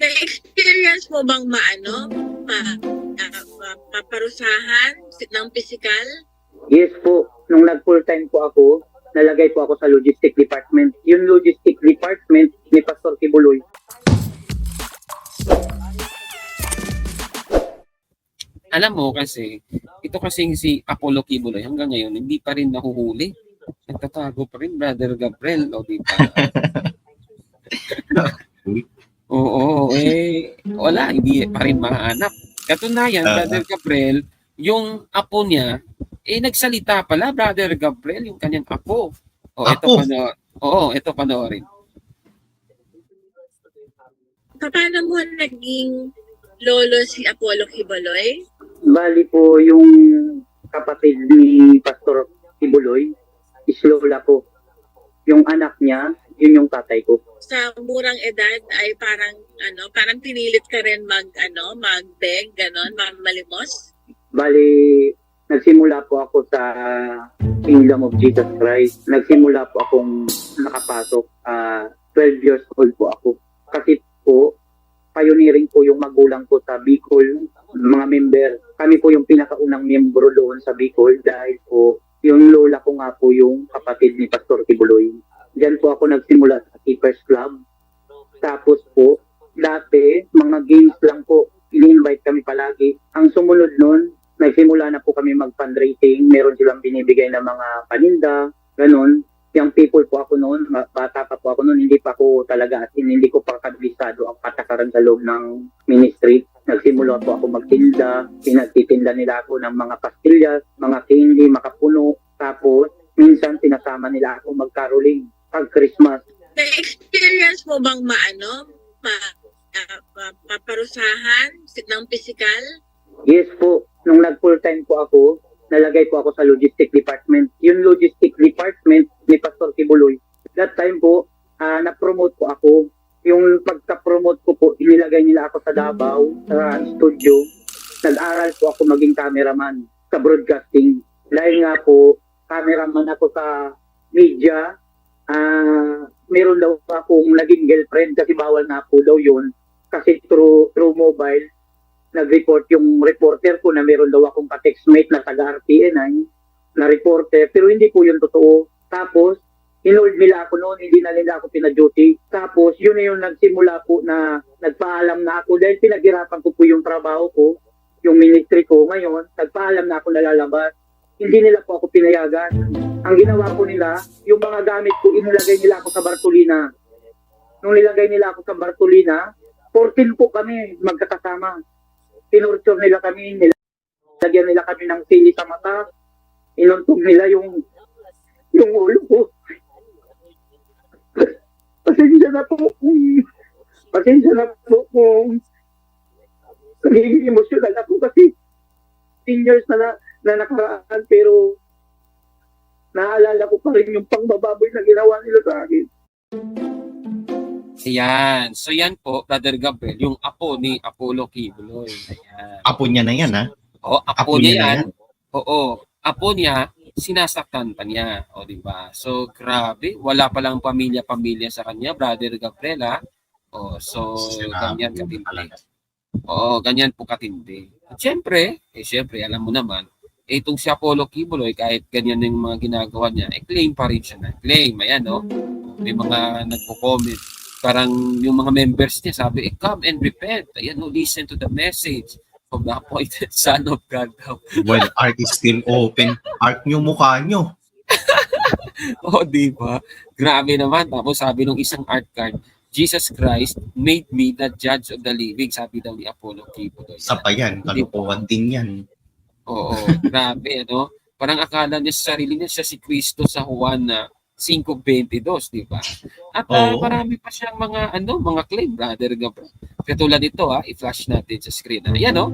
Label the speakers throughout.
Speaker 1: Na-experience mo bang maano, ma, ah, ma- paparusahan ng physical?
Speaker 2: Yes po, nung nag full time po ako, nalagay po ako sa logistic department. Yung logistic department ni Pastor Kibuloy.
Speaker 3: Alam mo kasi, ito kasing si Apollo Kibuloy hanggang ngayon hindi pa rin nahuhuli. Nagtatago pa rin, Brother Gabriel, o di ba? Oo, eh, wala, hindi pa rin mahanap. Katunayan,
Speaker 4: Ah.
Speaker 3: Brother Gabriel, yung apo niya, eh, nagsalita pala, Brother Gabriel, yung kanyang apo. O, ito
Speaker 4: Apo?
Speaker 3: pano, oo, ito panoorin.
Speaker 1: Paano mo naging lolo si Apollo Kibaloy?
Speaker 2: Bali po yung kapatid ni Pastor Kibuloy, is lola ko. Yung anak niya, yun yung tatay ko.
Speaker 1: Sa murang edad ay parang ano, parang pinilit ka rin mag ano, mag-beg, ganon, malimos.
Speaker 2: Bali, nagsimula po ako sa Kingdom of Jesus Christ. Nagsimula po akong nakapasok. ah 12 years old po ako. Kasi po, pioneering po yung magulang ko sa Bicol, mga member. Kami po yung pinakaunang miyembro doon sa Bicol dahil po yung lola ko nga po yung kapatid ni Pastor Kibuloy. Diyan po ako nagsimula sa Keepers Club. Tapos po, dati, mga games lang po, ini-invite kami palagi. Ang sumunod nun, nagsimula na po kami mag-fundraising. Meron silang binibigay ng mga paninda, ganun. Yung people po ako noon, bata pa po ako noon, hindi pa ako talaga, as in, hindi ko pa kabisado ang patakaran sa loob ng ministry. Nagsimula po ako magtinda, pinagtitinda nila ako ng mga pastillas, mga candy, makapuno. Tapos, minsan sinasama nila ako mag-caroling pag Christmas.
Speaker 1: Na-experience mo bang maano, ma, ah, pa- paparusahan ng physical?
Speaker 2: Yes po, nung nag full time po ako, nalagay po ako sa logistic department. Yung logistic department ni Pastor Kibuloy. That time po, ah, na-promote po ako. Yung pagka-promote ko po, inilagay nila ako sa Davao, sa studio. Nag-aral po ako maging cameraman sa broadcasting. Dahil nga po, cameraman ako sa media, ah meron daw akong naging girlfriend kasi bawal na po daw yun. Kasi through, through mobile, nag-report yung reporter ko na meron daw akong ka-textmate na taga-RTN na reporter, pero hindi po yun totoo. Tapos, inold nila ako noon, hindi na nila ako pina-duty. Tapos, yun na yung nagsimula po na nagpaalam na ako dahil pinaghirapan ko po yung trabaho ko, yung ministry ko ngayon, nagpaalam na ako nalalabas. Hindi nila po ako pinayagan. Ang ginawa po nila, yung mga gamit ko, inilagay nila ako sa Bartolina. Nung nilagay nila ako sa Bartolina, 14 po kami magkakasama tinurture nila kami, nilagyan nila kami ng sili sa mata, inuntog nila yung yung ulo ko. Pasensya na po kung pasensya na po kung nagiging emosyonal ako kasi 10 years na, na, na nakaraan pero naalala ko pa rin yung pangbababoy na ginawa nila sa akin.
Speaker 3: Ayan. So yan po, Brother Gabriel, yung apo ni Apollo Kibuloy. Ayan.
Speaker 4: Apo niya na yan, ha?
Speaker 3: O, apo,
Speaker 4: Apo
Speaker 3: niya
Speaker 4: niya na
Speaker 3: yan. Oo. Apo niya, sinasaktan pa niya. O, di ba? So, grabe. Wala palang pamilya-pamilya sa kanya, Brother Gabriel, ha? O, so, ganyan katindi. Oo, ganyan po katindi. At syempre, eh syempre, alam mo naman, eh, itong si Apollo Kibuloy, kahit ganyan yung mga ginagawa niya, eh, claim pa rin siya na. Claim, ayan, no? May mga nagpo-comment. Parang yung mga members niya sabi, eh, come and repent. Ayan, no, listen to the message of the appointed son of God daw.
Speaker 4: Well, art is still open. Art nyo mukha nyo.
Speaker 3: oh, di ba? Grabe naman. Tapos sabi nung isang art card, Jesus Christ made me the judge of the living, sabi daw ni Apollo Kibuloy.
Speaker 4: Sa pa yan, kalukuhan din yan.
Speaker 3: Oo, grabe, ano? Parang akala niya sa sarili niya siya si Kristo sa Juan na 5.22, di ba? At ah,
Speaker 4: Oo.
Speaker 3: marami pa siyang mga, ano, mga claim, brother Gabriel. Katulad ito, ha, i-flash natin sa screen. Ha? Yan, oh.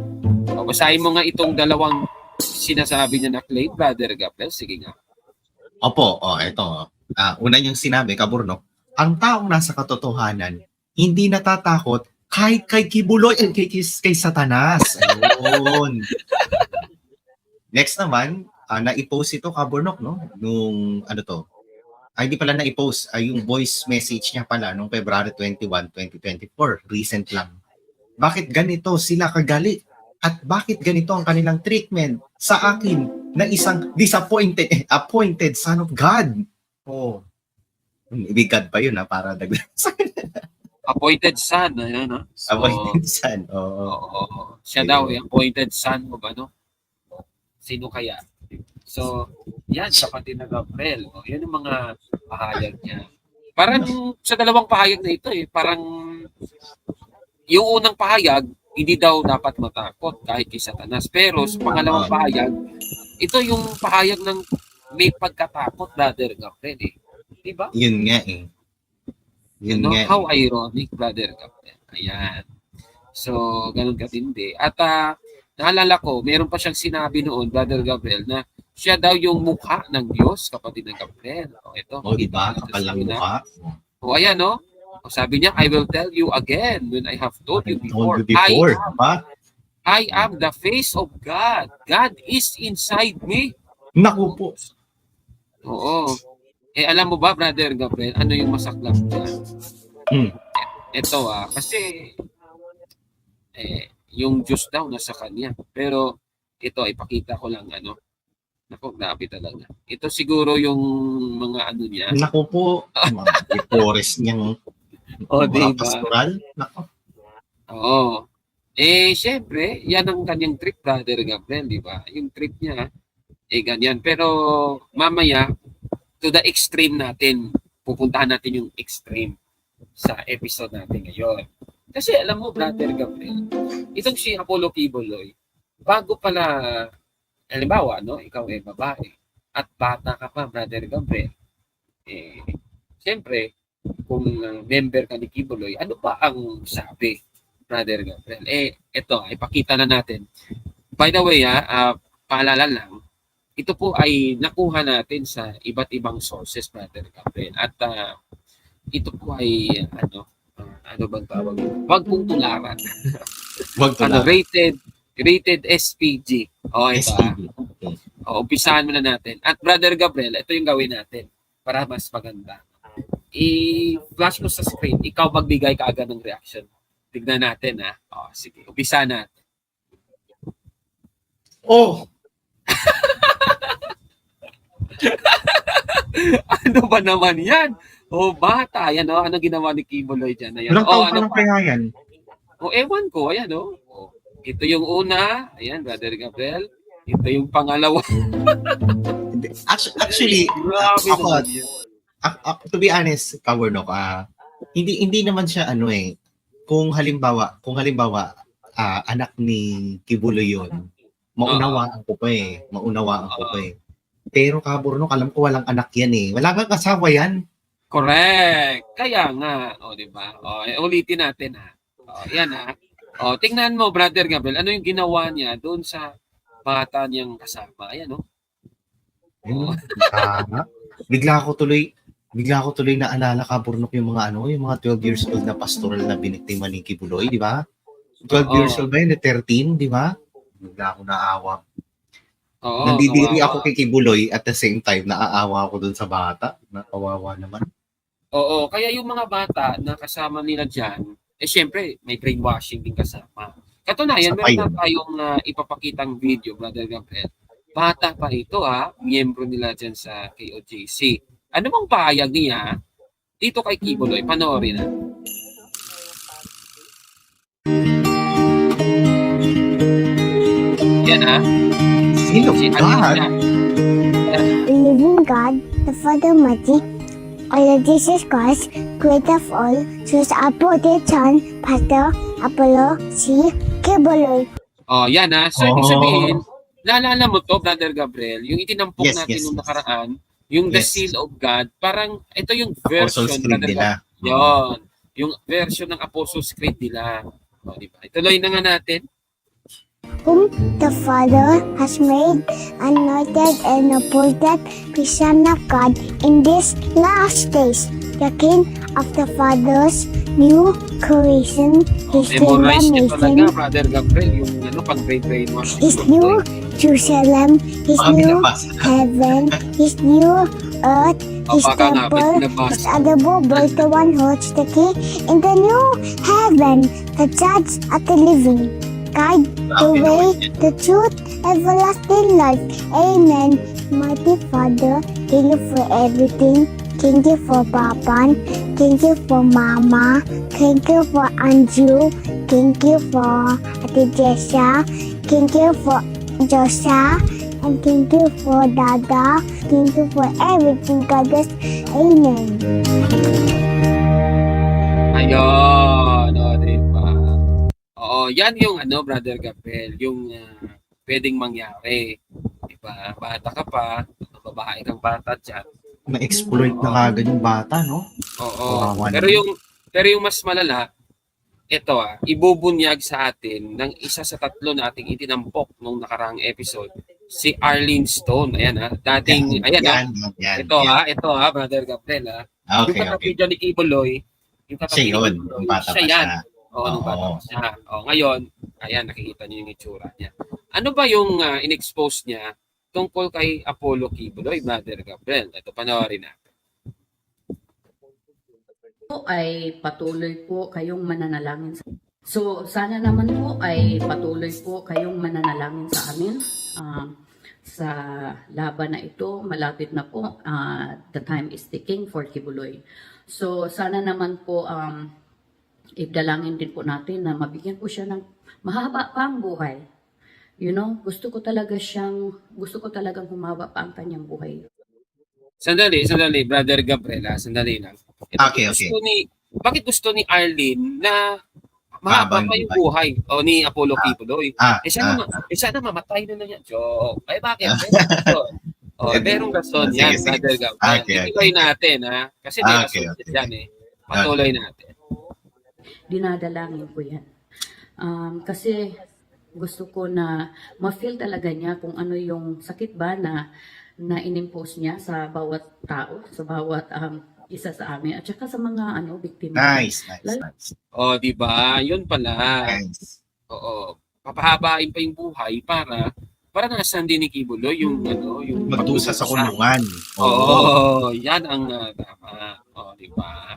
Speaker 3: O, basahin mo nga itong dalawang sinasabi niya na claim, brother Gabriel. Sige nga.
Speaker 4: Opo, oh, ito. Ah, una niyang sinabi, Kaburno, ang taong nasa katotohanan, hindi natatakot kahit kay Kibuloy and kay, kay, kay Satanas. Ayun. Next naman, ah, na-post ito, Kaburnok, no? Nung, ano to, ay di pala na-post ay yung voice message niya pala nung February 21, 2024. Recent lang. Bakit ganito sila kagalit? At bakit ganito ang kanilang treatment sa akin na isang disappointed, appointed son of God? Oh. Ibig God pa yun ha, para dagdag sa
Speaker 3: Appointed son, ayan, no? So,
Speaker 4: appointed son. Oo.
Speaker 3: oo. siya daw, yung appointed son of ano? Sino kaya? So, yan, kapatid na Gabriel. O, yan ang mga pahayag niya. Parang sa dalawang pahayag na ito eh, parang yung unang pahayag, hindi daw dapat matakot kahit kay Satanas. Pero sa pangalawang pahayag, ito yung pahayag ng may pagkatakot, brother Gabriel eh. Diba?
Speaker 4: Yun nga eh. Yun
Speaker 3: No?
Speaker 4: nga. eh.
Speaker 3: How ironic, brother Gabriel. Ayan. So, ganun katindi. At ah, naalala ko, meron pa siyang sinabi noon, brother Gabriel, na siya daw yung mukha ng Diyos, kapatid ng Gabriel. O, ito.
Speaker 4: O, di ba?
Speaker 3: Ito
Speaker 4: Kapal lang mukha.
Speaker 3: O, ayan, no? O, sabi niya, I will tell you again when I have told you before.
Speaker 4: told you before.
Speaker 3: I, am,
Speaker 4: Diba?
Speaker 3: I am the face of God. God is inside me.
Speaker 4: Naku po.
Speaker 3: Oo. Eh, alam mo ba, brother Gabriel, ano yung masaklap dyan?
Speaker 4: Hmm.
Speaker 3: Ito ah, kasi eh, yung Diyos daw nasa kanya. Pero ito, ipakita ko lang ano. Naku, grabe talaga. Ito siguro yung mga ano niya.
Speaker 4: Naku po. Mga forest niyang
Speaker 3: O,
Speaker 4: mga
Speaker 3: diba?
Speaker 4: pastoral. Naku.
Speaker 3: Oo. Eh, syempre, yan ang kanyang trip, brother Gabriel, di ba? Yung trip niya, eh, ganyan. Pero, mamaya, to the extreme natin, pupuntahan natin yung extreme sa episode natin ngayon. Kasi alam mo, brother Gabriel, itong si Apollo Kibuloy, bago pala, halimbawa, no, ikaw ay babae, at bata ka pa, brother Gabriel, eh, syempre, kung uh, member ka ni Kibuloy, ano pa ang sabi, brother Gabriel? Eh, ito, ipakita na natin. By the way, ha, ah, paalala lang, ito po ay nakuha natin sa iba't ibang sources, brother Gabriel. At ah, ito po ay, ano, ah, ano bang tawag? Huwag pong tularan.
Speaker 4: Wag to
Speaker 3: Ano,
Speaker 4: lang.
Speaker 3: rated, rated SPG. O, ito ah.
Speaker 4: SPG.
Speaker 3: O, umpisahan muna natin. At brother Gabriel, ito yung gawin natin para mas maganda. I-flash mo sa screen. Ikaw magbigay ka agad ng reaction. Tignan natin ha. O, sige. Umpisa natin.
Speaker 4: Oh!
Speaker 3: ano ba naman yan? O, bata. Yan o. Ano ginawa ni Kibuloy dyan? Ayan.
Speaker 4: Ilang
Speaker 3: O,
Speaker 4: taon pa
Speaker 3: ano
Speaker 4: lang kaya yan?
Speaker 3: O, ewan ko. Ayan o. O, Ito yung una. Ayan, brother Gabriel. Ito yung pangalawa.
Speaker 4: Actually,
Speaker 3: Grabe
Speaker 4: ako,
Speaker 3: naman yan.
Speaker 4: ak- ak- to be honest, Kawarnok, ah, hindi hindi naman siya ano eh, kung halimbawa, kung halimbawa, ah, anak ni Kibulo yun, maunawaan ko pa eh, maunawaan ko pa eh. Pero Kawarnok, alam ko walang anak yan eh. Wala kang kasawa yan.
Speaker 3: Correct. Kaya nga, o di ba? O eh, ulitin natin ha. O yan ha. O tingnan mo brother Gabriel, ano yung ginawa niya doon sa bata niyang kasama. Ayan o.
Speaker 4: Ayun, tama. Bigla ako tuloy, bigla ako tuloy naalala Kawarnok yung mga ano, yung mga 12 years old na pastoral na biniktima ni Kibuloy, di ba? 12
Speaker 3: Oo.
Speaker 4: years old ba yun? 13, di ba? Bigla ako naawa.
Speaker 3: Oo.
Speaker 4: Nandidiri
Speaker 3: kawawa.
Speaker 4: ako kay Kibuloy at the same time naaawa ako dun sa bata. Nakawawa naman.
Speaker 3: Oo, kaya yung mga bata na kasama nila diyan, eh syempre may brainwashing din kasama. Katunayan,
Speaker 4: Sa
Speaker 3: meron na tayong ah, ipapakitang video, brother Gabriel. Bata pa ito ha, miyembro nila dyan sa KOJC. Ano bang pahayag niya dito kay Kibuloy? Panoorin na. Yan ha.
Speaker 4: Sino
Speaker 3: Si ano
Speaker 4: God?
Speaker 3: siya?
Speaker 5: living God, the Father Mighty, or the Jesus Christ, creator of all, through his appointed Son, Pastor Apollo C. Kiboloy.
Speaker 3: Oh, yan ha. So, ibig
Speaker 4: Oh.
Speaker 3: sabihin, naalala mo to, Brother Gabriel, yung itinampok
Speaker 4: Yes,
Speaker 3: natin
Speaker 4: yes,
Speaker 3: nung nakaraan, yung The
Speaker 4: Yes.
Speaker 3: Seal of God, parang ito yung
Speaker 4: Apostles
Speaker 3: version,
Speaker 4: Creed
Speaker 3: Brother
Speaker 4: nila.
Speaker 3: Gabriel. Yun. Yung version ng Apostles Creed nila. O, di ba? Ituloy na nga natin.
Speaker 5: Whom the Father has made, anointed, and appointed the Son of God in these last days, the King of the Father's new creation, His
Speaker 3: Memorize niya talaga,
Speaker 5: nation,
Speaker 3: Brother Gabriel, yung ano, brainwash.
Speaker 5: His new Jerusalem, His new
Speaker 4: binabasa.
Speaker 5: heaven, His new earth
Speaker 3: O
Speaker 5: is
Speaker 3: baka nga,
Speaker 5: temple
Speaker 3: nabasa?
Speaker 5: is adorable the one holds the key in the new heaven, the judge of the living, guide the way, the truth, everlasting life. Amen. Mighty Father, thank you for everything. Thank you for Papa. Thank you for Mama. Thank you for Anju. Thank you for Ate. Thank you for Josa. And thank you for Dada. Thank you for everything, God. Amen.
Speaker 3: Ayun, o, di ba? Yan yung ano, Brother Gabriel, yung ah, pwedeng mangyari. Di ba? Bata ka pa, babae kang bata dyan.
Speaker 4: Na-exploit na kagad yung bata, no?
Speaker 3: Oo.
Speaker 4: Kawawa
Speaker 3: Pero yung pero yung mas malala, ito ah, ibubunyag sa atin ng isa sa tatlo nating itinampok nung nakarang episode, si Arlene Stone. Ayan ah, dating, ayan ah,
Speaker 4: yan, yan,
Speaker 3: ito
Speaker 4: yan.
Speaker 3: ah, ito ah, Brother Gabriel ah. yung
Speaker 4: Okay,
Speaker 3: katabi
Speaker 4: okay.
Speaker 3: ni Kibuloy, yung katabi
Speaker 4: Siya
Speaker 3: ni
Speaker 4: yun,
Speaker 3: Kibuloy,
Speaker 4: yung bata pa
Speaker 3: siya yan.
Speaker 4: siya.
Speaker 3: Oo, nung bata pa siya. O, ngayon, ayan, nakikita niyo yung itsura niya. Ano ba yung ah, in-expose niya tungkol kay Apollo Kibuloy, Brother Gabriel? Ito, panoorin natin.
Speaker 6: po ay patuloy po kayong mananalangin. sa- So, sana naman po ay patuloy po kayong mananalangin sa amin. ah, sa laban na ito, malapit na po. ah, the time is ticking for Kibuloy. So, sana naman po um, ibdalangin din po natin na mabigyan po siya ng mahaba pa ang buhay. You know, gusto ko talaga siyang, gusto ko talagang humaba pa ang kanyang buhay.
Speaker 3: Sandali, sandali, Brother Gabriela, sandali lang. Bakit
Speaker 4: Okay, okay.
Speaker 3: Gusto ni, bakit gusto ni Arlene na mahaba pa yung buhay o ni Apollo Kibuloy?
Speaker 4: Ah,
Speaker 3: Eh sana,
Speaker 4: ah,
Speaker 3: eh sana mamatay na lang yan. Joke. Eh bakit? Rason. Oh, merong rason yan,
Speaker 4: sige.
Speaker 3: Brother Gabriel.
Speaker 4: Okay, okay.
Speaker 3: Ituloy natin, ha? Kasi may
Speaker 4: Ah,
Speaker 3: rason
Speaker 4: okay, okay.
Speaker 3: yan, eh. Patuloy natin.
Speaker 6: Dinadalangin ko yan. Um, kasi gusto ko na ma-feel talaga niya kung ano yung sakit ba na na inimpose niya sa bawat tao, sa bawat um, isa sa amin, at saka sa mga ano, biktima.
Speaker 4: nice, nice, nice.
Speaker 3: Oh, di ba? Yun pala.
Speaker 4: Nice.
Speaker 3: Oo. Papahabain pa yung buhay para para nasan din ni Kibuloy yung ano, yung
Speaker 4: Magdusa sa kulungan.
Speaker 3: Oo, yan ang uh, tama. Oh, di ba?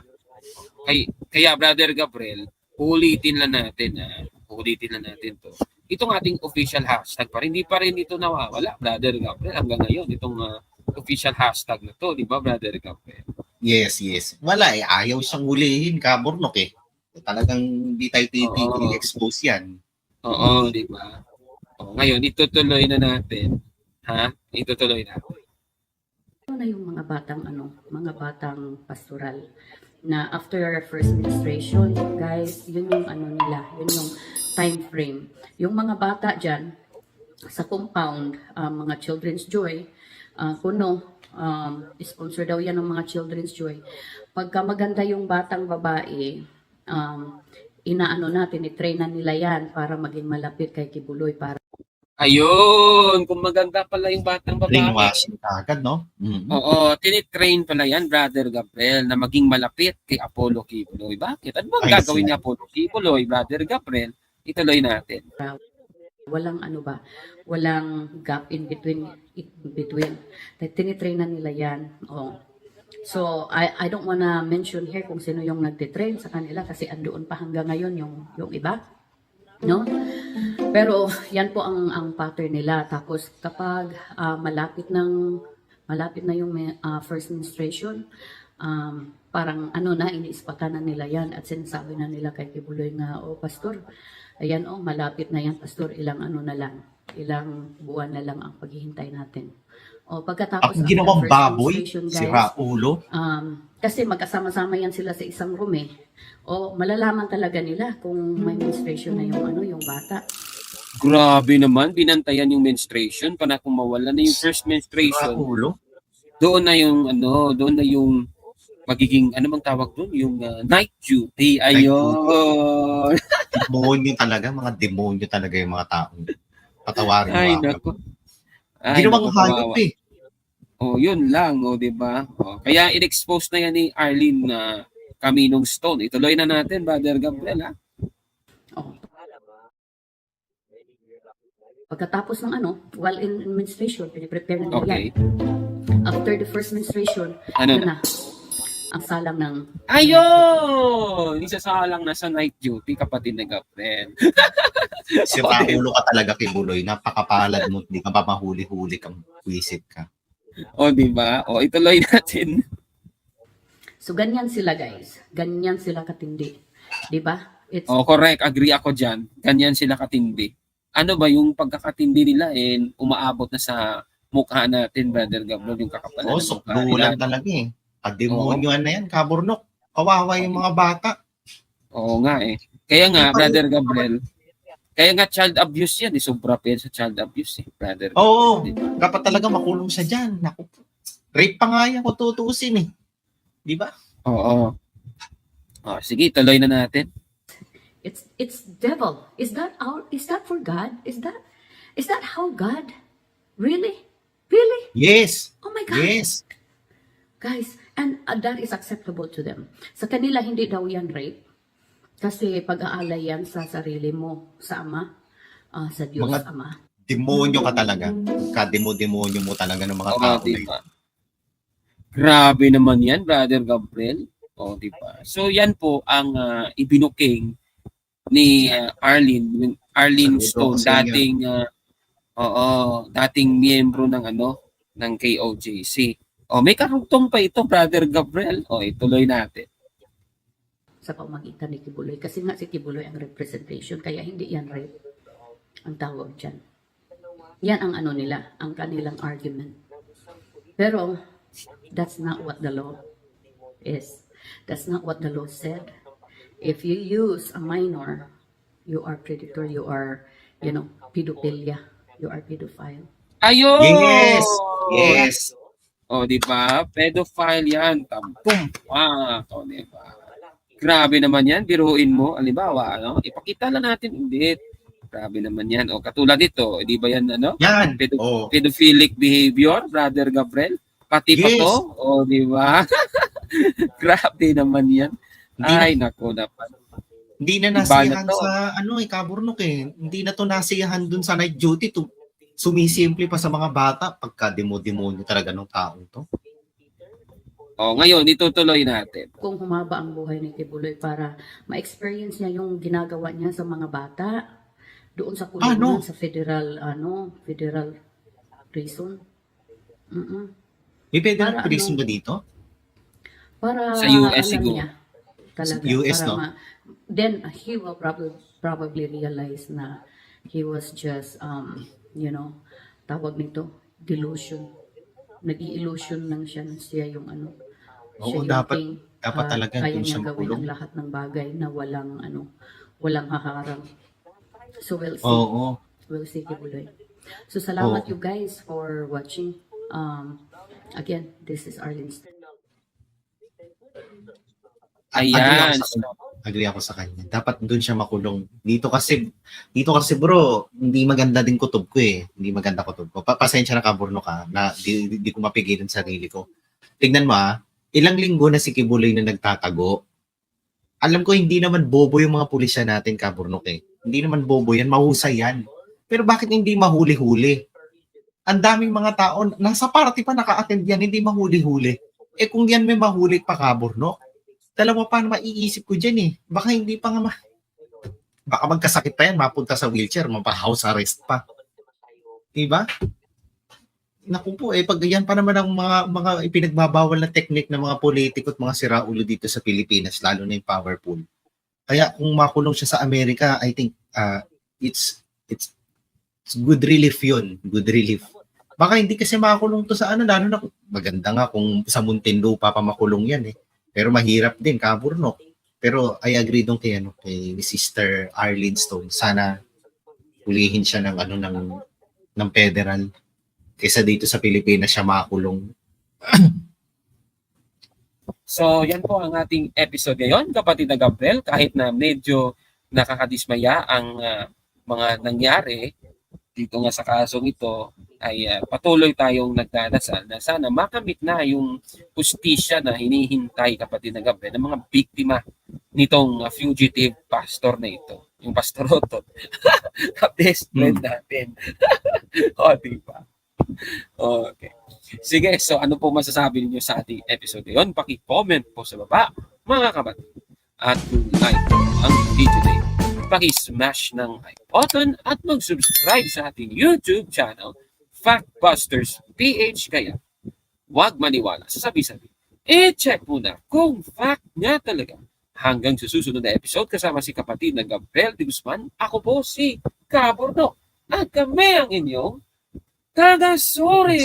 Speaker 3: Kay, kaya Brother Gabriel, ulitin lang natin, ah. ulitin lang natin to. Itong ating official hashtag pa rin, hindi pa rin ito nawawala, Brother Gabriel, hanggang ngayon, itong ah, official hashtag na to, di ba, Brother Gabriel?
Speaker 4: Yes, yes. Wala eh, ayaw siyang hulihin, kaburnok eh. Talagang hindi tayo titigil expose yan.
Speaker 3: Oo, di ba? O, ngayon, itutuloy na natin. Ha? Itutuloy natin.
Speaker 6: Ito na yung mga batang ano, mga batang pastoral na after our first ministration, guys, yun yung ano nila, yun yung time frame. Yung mga bata dyan, sa compound, um, mga Children's Joy, uh, kuno, um, sponsor daw yan ng mga Children's Joy. Pagka maganda yung batang babae, um, inaano natin, itrain na nila yan para maging malapit kay Kibuloy, para
Speaker 3: Ayun! Kung maganda pala yung batang babae.
Speaker 4: Brainwashing agad, no? Mhm.
Speaker 3: Oo, tinitrain pala yan, Brother Gabriel, na maging malapit kay Apollo Kibuloy. Bakit? Ano bang
Speaker 4: I
Speaker 3: gagawin
Speaker 4: see.
Speaker 3: ni Apollo Kibuloy, Brother Gabriel? Ituloy natin.
Speaker 6: walang ano ba, walang gap in between in between. Tinitrain na nila yan. Oh. So, I, I don't wanna mention here kung sino yung nagtitrain sa kanila kasi andoon pa hanggang ngayon yung, yung iba. No? Pero yan po ang ang pattern nila. Tapos kapag ah, malapit ng malapit na yung ah, first menstruation, um, parang ano na iniispatan na nila yan at sinasabi na nila kay Kibuloy nga, oh pastor, ayan oh, malapit na yan pastor, ilang ano na lang, ilang buwan na lang ang paghihintay natin. O pagkatapos
Speaker 4: Ako ginawang baboy,
Speaker 6: menstruation,
Speaker 4: si
Speaker 6: guys,
Speaker 4: Raulo.
Speaker 6: Um, kasi magkasama-sama yan sila sa isang room eh. O malalaman talaga nila kung may menstruation na yung ano, yung bata.
Speaker 3: Grabe naman, binantayan yung menstruation para kung mawala na yung first menstruation,
Speaker 4: Raulo.
Speaker 3: doon na yung ano, doon na yung magiging ano bang tawag doon, yung uh, night duty. Ayun.
Speaker 4: Demonyo talaga, mga demonyo talaga yung mga taong patawarin
Speaker 3: Ay
Speaker 4: mo. ako.
Speaker 3: nako. Ay,
Speaker 4: Ginawang hayop eh.
Speaker 3: Oh, yun lang, oh, 'di ba? Oh, kaya in-expose na yan ni Arlene na Kaminong Stone. Ituloy na natin, Brother Gabriel, ha?
Speaker 6: O. Pagkatapos ng ano, while in menstruation, piniprepare na
Speaker 3: Okay.
Speaker 6: yan. after the first menstruation,
Speaker 3: Ano na?
Speaker 6: na, ang salang ng
Speaker 3: Ayun! Isasalang na sa night duty, kapatid na Gabriel.
Speaker 4: Si Rahulo ka talaga kay Buloy. Napakapalad mo. Hindi ka pa mahuli-huli kang wisit ka.
Speaker 3: O, di ba? O, ituloy natin.
Speaker 6: So ganyan sila guys. Ganyan sila katindi. 'Di ba? It's
Speaker 3: O, correct. Agree ako dyan. Ganyan sila katindi. Ano ba yung pagkakatindi nila eh, umaabot na sa mukha natin, Brother Gabriel, yung kakapalan
Speaker 4: Oo, bulan
Speaker 3: nila.
Speaker 4: talaga eh. Pademonyoan na yan, kaburnok. Kawawa yung mga bata.
Speaker 3: Oo nga eh. Kaya nga, Brother Gabriel, kaya nga child abuse yan. Eh. Sobra pa yan sa child abuse eh, Brother
Speaker 4: Oo,
Speaker 3: ba?
Speaker 4: dapat talaga makulong siya dyan. Naku, rape pa nga yan kung tutuusin eh. Di ba?
Speaker 3: Oo. O, sige, tuloy na natin.
Speaker 6: it's it's devil. Is that our is that for God? Is that is that how God really? Really?
Speaker 4: Yes,
Speaker 6: Oh my God.
Speaker 4: yes.
Speaker 6: Guys, and uh, that is acceptable to them. Sa kanila, hindi daw yan rape. Kasi pag-aalay yan sa sarili mo, sa Ama, ah, sa Diyos
Speaker 4: Mga-
Speaker 6: Ama.
Speaker 4: Demonyo ka talaga. Kademo-demonyo mo talaga ng mga tao.
Speaker 3: di ba? Grabe naman yan, Brother Gabriel. O, di ba? So, yan po ang ah, ibinuking ni ah, Arlene, Arlene Stone, dating ah, oo, dating miyembro ng ano, ng KOJC. O, may karugtong pa ito, Brother Gabriel. O, ituloy natin.
Speaker 6: sa pamagitan ni Kibuloy. Kasi nga si Kibuloy ang representation, kaya hindi yan rape ang tawag dyan. Yan ang ano nila, ang kanilang argument. Pero, that's not what the law is. That's not what the law said. If you use a minor, you are predator, you are, you know, pedophilia, you are pedophile.
Speaker 3: Ayun!
Speaker 4: Yes! Yes.
Speaker 3: O, di ba? Pedophile yan. Tampum. Ah, o, di ba? Grabe naman yan. Biruin mo. Alibawa, ano? Ipakita lang natin ulit. Grabe naman yan. O, katulad ito. Di ba yan, ano?
Speaker 4: Yan.
Speaker 3: Pedo-
Speaker 4: Oh.
Speaker 3: Pedophilic behavior, Brother Gabriel. Pati pa
Speaker 4: Yes.
Speaker 3: to. O, di ba? Grabe naman yan.
Speaker 4: Hindi na,
Speaker 3: Ay, nako naman.
Speaker 4: hindi na nasiyahan
Speaker 3: na
Speaker 4: sa ano eh, kaburnok eh. Hindi na to nasiyahan dun sa night duty. To, sumisimple pa sa mga bata pagka demo-demonyo talaga ng taong to.
Speaker 3: O, ngayon, itutuloy natin.
Speaker 6: Kung humaba ang buhay ni Kibuloy para ma-experience niya yung ginagawa niya sa mga bata doon sa kulungan
Speaker 4: Ano?
Speaker 6: sa federal ano federal prison Mm-mm.
Speaker 4: May federal
Speaker 6: Para
Speaker 4: prison
Speaker 6: ano?
Speaker 4: ba dito?
Speaker 6: para
Speaker 3: Sa US siguro.
Speaker 6: niya talaga
Speaker 4: US,
Speaker 6: para
Speaker 4: no?
Speaker 6: ma- then he will probably probably realize na he was just um you know tawag nito delusion nag-illusion lang siya na siya yung ano
Speaker 4: Oo,
Speaker 6: siya yung
Speaker 4: dapat-
Speaker 6: king,
Speaker 4: dapat
Speaker 6: ah,
Speaker 4: talaga
Speaker 6: kaya niya gawin
Speaker 4: makulong.
Speaker 6: ang lahat ng bagay na walang ano walang haharang so we'll see
Speaker 4: Oo.
Speaker 6: We'll see Kibuloy. So salamat
Speaker 4: Oo.
Speaker 6: you guys for watching. Um, again, this is Arlene.
Speaker 4: Agree
Speaker 3: Ayan.
Speaker 4: Agree ako sa kanya. Dapat doon siya makulong. Dito kasi, dito kasi bro, hindi maganda din kutob ko eh. Hindi maganda kutob ko. Pa pasensya na kaburno ka na di, di, di ko mapigilan sarili ko. Tignan mo ah, ilang linggo na si Kibuloy na nagtatago. Alam ko hindi naman bobo yung mga pulisya natin kaburnok eh. Hindi naman bobo yan, mahusay yan. Pero bakit hindi mahuli-huli? Ang daming mga tao, nasa party pa naka-attend yan, hindi mahuli-huli. Eh kung yan may mahuli pa kaburnok, dalawa pa na maiisip ko dyan eh. Baka hindi pa nga ma... Baka magkasakit pa yan, mapunta sa wheelchair, mapa-house arrest pa. Diba? Naku po, eh, pag yan pa naman ang mga, mga ipinagbabawal na technique ng mga politiko at mga siraulo dito sa Pilipinas, lalo na yung powerful. Kaya kung makulong siya sa Amerika, I think uh, it's, it's, it's good relief yun. Good relief. Baka hindi kasi makulong to sa ano, lalo na maganda nga kung sa Muntinlupa pa makulong yan eh. Pero mahirap din, kaburnok. Pero I agree dong kay, ano, kay Sister Arlene Stone. Sana hulihin siya ng, ano, ng, ng federal. Kaysa dito sa Pilipinas siya makulong.
Speaker 3: So, yan po ang ating episode ngayon, kapatid na Gabriel. Kahit na medyo nakakadismaya ang ah, mga nangyari dito nga sa kasong ito, ay ah, patuloy tayong nagdadasal na sana makamit na yung justisya na hinihintay, kapatid na Gabriel, ng mga biktima nitong ah, fugitive pastor na ito. Yung pastor Otto. Best friend natin. o, di ba? Okay. Sige, so ano po masasabi niyo sa ating episode ngayon? Paki-comment po sa baba, mga kapatid. At kung like po ang video today, paki-smash ng like button at mag-subscribe sa ating YouTube channel, Factbusters PH. Kaya, huwag maniwala sa sabi-sabi. I-check muna kung fact nga talaga. Hanggang sa susunod na episode, kasama si kapatid na Gabriel de Guzman, ako po si Caborno. At kami ang inyong Tagasuri!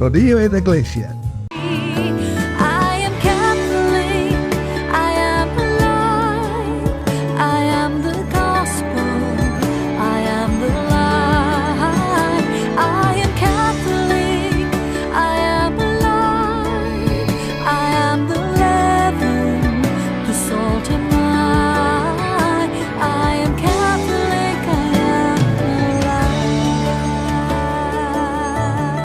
Speaker 7: Los de iglesia.